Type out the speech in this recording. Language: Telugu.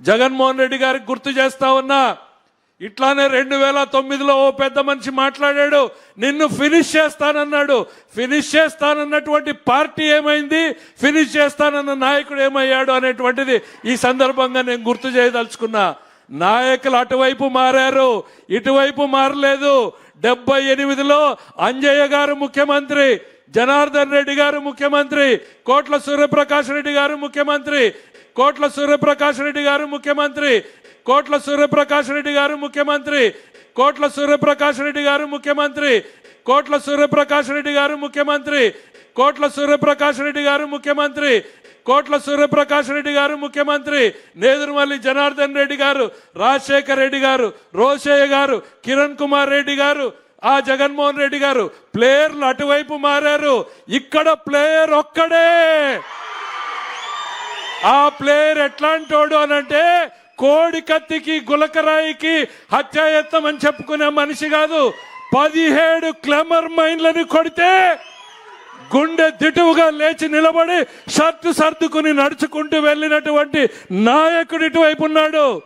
జగన్మోహన్ రెడ్డి గారికి గుర్తు చేస్తా ఉన్నా ఇట్లానే రెండు వేల తొమ్మిదిలో ఓ పెద్ద మనిషి మాట్లాడాడు నిన్ను ఫినిష్ చేస్తానన్నాడు. ఫినిష్ చేస్తానన్నటువంటి పార్టీ ఏమైంది? ఫినిష్ చేస్తానన్న నాయకుడు ఏమయ్యాడు అనేటువంటిది ఈ సందర్భంగా నేను గుర్తు చేయదలుచుకున్నా. నాయకులు అటువైపు మారారు ఇటువైపు మారలేదు. డెబ్బై ఎనిమిదిలో అంజయ్య గారు ముఖ్యమంత్రి జనార్దన్ రెడ్డి గారు ముఖ్యమంత్రి కోట్ల సూర్యప్రకాష్ రెడ్డి గారు ముఖ్యమంత్రి కోట్ల సూర్యప్రకాష్ రెడ్డి గారు ముఖ్యమంత్రి. కోట్ల సూర్యప్రకాష్ రెడ్డి గారు ముఖ్యమంత్రి. కోట్ల సూర్యప్రకాష్ రెడ్డి గారు ముఖ్యమంత్రి. కోట్ల సూర్యప్రకాష్ రెడ్డి గారు ముఖ్యమంత్రి. కోట్ల సూర్యప్రకాష్ రెడ్డి గారు ముఖ్యమంత్రి. కోట్ల సూర్యప్రకాష్ రెడ్డి గారు ముఖ్యమంత్రి. నేదురుమల్లి జనార్దన్ రెడ్డి గారు రాజశేఖర్ రెడ్డి గారు రోషయ్య గారు కిరణ్ కుమార్ రెడ్డి గారు ఆ జగన్మోహన్ రెడ్డి గారు. ప్లేయర్లు అటువైపు మారారు. ఇక్కడ ప్లేయర్ ఒక్కడే. ఆ ప్లేయర్ ఎట్లాంటోడు అనంటే కోడి కత్తికి గులకరాయికి హత్యాయత్నం అని చెప్పుకునే మనిషి కాదు. పదిహేడు క్లెమర్ మైన్లని కొడితే గుండె దిటువుగా లేచి నిలబడి షర్టు సర్దుకుని నడుచుకుంటూ వెళ్ళినటువంటి నాయకుడి ఇటువైపు ఉన్నాడు.